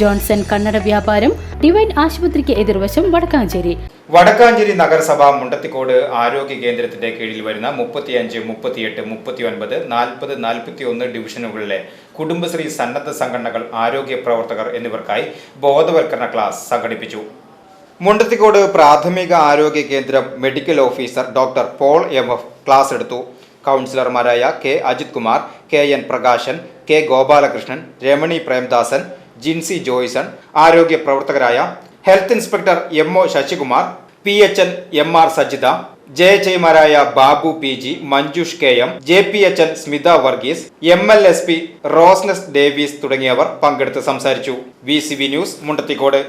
Johnson കണ്ണട വ്യാപാരം divine ആശുപത്രിക്ക് എതിർവശം വടക്കാഞ്ചേരി. വടക്കാഞ്ചേരി നഗരസഭ മുണ്ടത്തിക്കോട് ആരോഗ്യ കേന്ദ്രത്തിന്റെ കീഴിൽ വരുന്ന മുപ്പത്തിയഞ്ച് മുപ്പത്തിയെട്ട് മുപ്പത്തിയൊൻപത് നാൽപ്പത് നാൽപ്പത്തി ഒന്ന് ഡിവിഷനുകളിലെ കുടുംബശ്രീ സന്നദ്ധ സംഘടനകൾ ആരോഗ്യ പ്രവർത്തകർ എന്നിവർക്കായി ബോധവൽക്കരണ ക്ലാസ് സംഘടിപ്പിച്ചു. മുണ്ടത്തിക്കോട് പ്രാഥമിക ആരോഗ്യ കേന്ദ്രം medical officer doctor Paul M F class എടുത്തു. കൗൺസിലർമാരായ K Ajith Kumar K N Prakashan K Gopalakrishnan Ramani Premdasan Jincy Joyson ആരോഗ്യ പ്രവർത്തകരായ health inspector M O Sasikumar P H N M R Sajitha J H ഐമാരായ Babu P G Manjush K M J P H N Smitha Varghese M L S P Rosnas Davis തുടങ്ങിയവർ പങ്കെടുത്ത് സംസാരിച്ചു. V C V news Mundathikode.